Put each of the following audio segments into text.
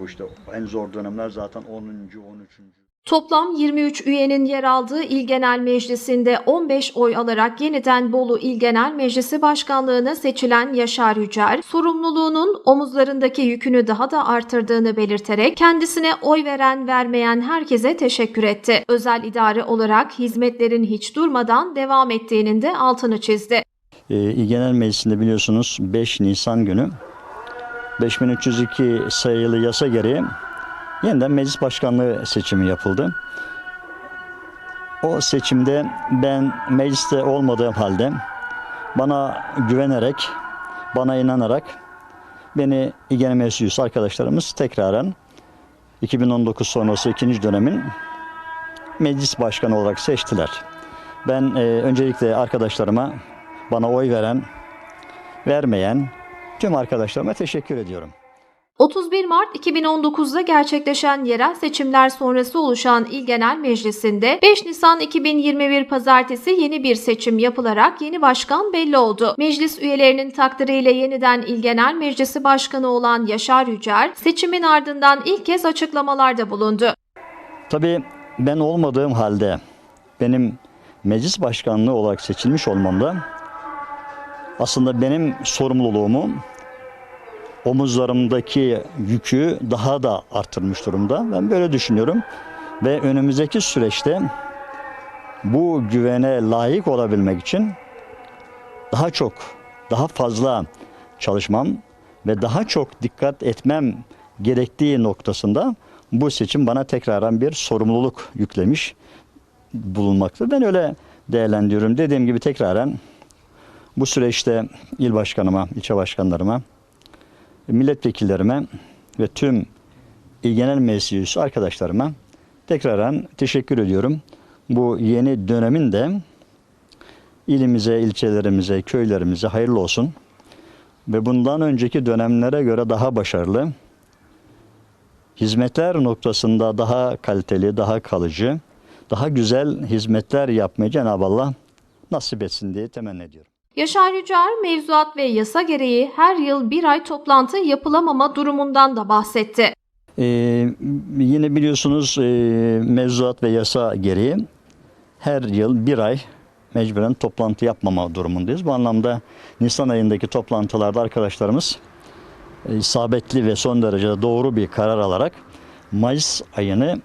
Bu işte en zor dönemler zaten 10. 13. Toplam 23 üyenin yer aldığı İl Genel Meclisi'nde 15 oy alarak yeniden Bolu İl Genel Meclisi Başkanlığı'na seçilen Yaşar Yücel, sorumluluğunun omuzlarındaki yükünü daha da artırdığını belirterek kendisine oy veren vermeyen herkese teşekkür etti. Özel idare olarak hizmetlerin hiç durmadan devam ettiğinin de altını çizdi. Ee, İl Genel Meclisi'nde biliyorsunuz 5 Nisan günü 5302 sayılı yasa gereği yeniden meclis başkanlığı seçimi yapıldı. O seçimde ben mecliste olmadığım halde bana güvenerek, bana inanarak beni Genel Meclis arkadaşlarımız tekraren 2019 sonrası ikinci dönemin meclis başkanı olarak seçtiler. Ben e, öncelikle arkadaşlarıma, bana oy veren, vermeyen tüm arkadaşlarıma teşekkür ediyorum. 31 Mart 2019'da gerçekleşen yerel seçimler sonrası oluşan İl Genel Meclisi'nde 5 Nisan 2021 pazartesi yeni bir seçim yapılarak yeni başkan belli oldu. Meclis üyelerinin takdiriyle yeniden İl Genel Meclisi Başkanı olan Yaşar Yücel, seçimin ardından ilk kez açıklamalarda bulundu. Tabii ben olmadığım halde benim meclis başkanlığı olarak seçilmiş olmamda aslında benim sorumluluğumu omuzlarımdaki yükü daha da arttırmış durumda. Ben böyle düşünüyorum ve önümüzdeki süreçte bu güvene layık olabilmek için daha çok, daha fazla çalışmam ve daha çok dikkat etmem gerektiği noktasında bu seçim bana tekrardan bir sorumluluk yüklemiş bulunmakta. Ben öyle değerlendiriyorum. Dediğim gibi tekraren bu süreçte il başkanıma, ilçe başkanlarıma, milletvekillerime ve tüm il genel meclis üyesi arkadaşlarıma tekraren teşekkür ediyorum. Bu yeni dönemin de ilimize, ilçelerimize, köylerimize hayırlı olsun. Ve bundan önceki dönemlere göre daha başarılı, hizmetler noktasında daha kaliteli, daha kalıcı, daha güzel hizmetler yapmayı Cenab-ı Allah nasip etsin diye temenni ediyorum. Yaşar Yücel, mevzuat ve yasa gereği her yıl bir ay toplantı yapılamama durumundan da bahsetti. Ee, yine biliyorsunuz e, mevzuat ve yasa gereği her yıl bir ay mecburen toplantı yapmama durumundayız. Bu anlamda Nisan ayındaki toplantılarda arkadaşlarımız e, isabetli ve son derece doğru bir karar alarak Mayıs ayını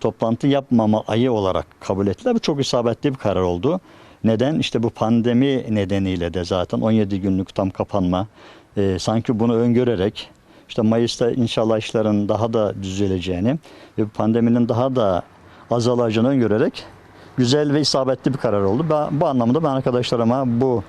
toplantı yapmama ayı olarak kabul ettiler. Bu çok isabetli bir karar oldu. Neden? İşte bu pandemi nedeniyle de zaten 17 günlük tam kapanma e, sanki bunu öngörerek işte Mayıs'ta inşallah işlerin daha da düzeleceğini ve pandeminin daha da azalacağını öngörerek güzel ve isabetli bir karar oldu. Ben, bu anlamda ben arkadaşlarıma bu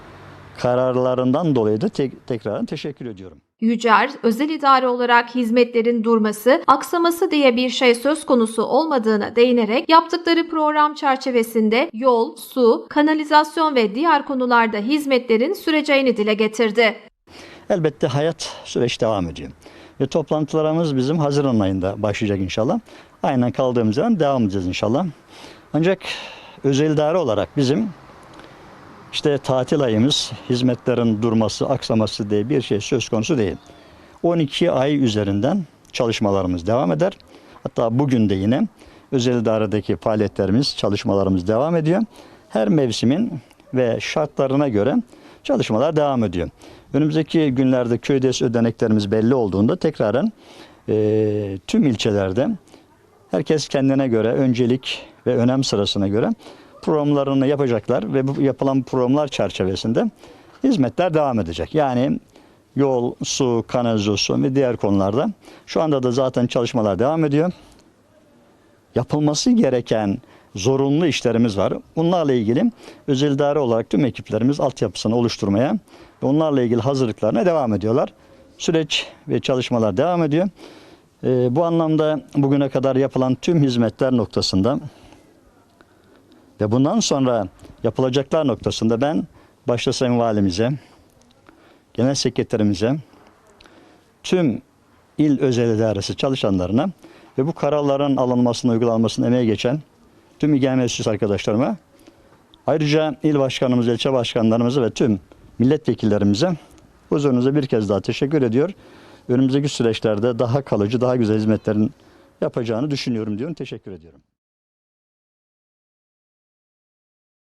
kararlarından dolayı da tek, tekrar teşekkür ediyorum. Yücel, özel idare olarak hizmetlerin durması, aksaması diye bir şey söz konusu olmadığına değinerek yaptıkları program çerçevesinde yol, su, kanalizasyon ve diğer konularda hizmetlerin süreceğini dile getirdi. Elbette hayat süreç devam ediyor. Ve toplantılarımız bizim Haziran ayında başlayacak inşallah. Aynen kaldığımız yerden devam edeceğiz inşallah. Ancak özel idare olarak bizim işte tatil ayımız, hizmetlerin durması, aksaması diye bir şey söz konusu değil. 12 ay üzerinden çalışmalarımız devam eder. Hatta bugün de yine özel idaredeki faaliyetlerimiz, çalışmalarımız devam ediyor. Her mevsimin ve şartlarına göre çalışmalar devam ediyor. Önümüzdeki günlerde köydes ödeneklerimiz belli olduğunda tekraren e, tüm ilçelerde herkes kendine göre öncelik ve önem sırasına göre programlarını yapacaklar ve bu yapılan programlar çerçevesinde hizmetler devam edecek. Yani yol, su, kanalizasyon ve diğer konularda şu anda da zaten çalışmalar devam ediyor. Yapılması gereken zorunlu işlerimiz var. Bunlarla ilgili özel idare olarak tüm ekiplerimiz altyapısını oluşturmaya ve onlarla ilgili hazırlıklarına devam ediyorlar. Süreç ve çalışmalar devam ediyor. Ee, bu anlamda bugüne kadar yapılan tüm hizmetler noktasında ve bundan sonra yapılacaklar noktasında ben başta Sayın Valimize, Genel Sekreterimize, tüm il özel idaresi çalışanlarına ve bu kararların alınmasını, uygulanmasını emeğe geçen tüm İGM Meclis arkadaşlarıma, ayrıca il başkanımız, ilçe başkanlarımıza ve tüm milletvekillerimize huzurunuza bir kez daha teşekkür ediyor. önümüzdeki süreçlerde daha kalıcı, daha güzel hizmetlerin yapacağını düşünüyorum diyorum. Teşekkür ediyorum.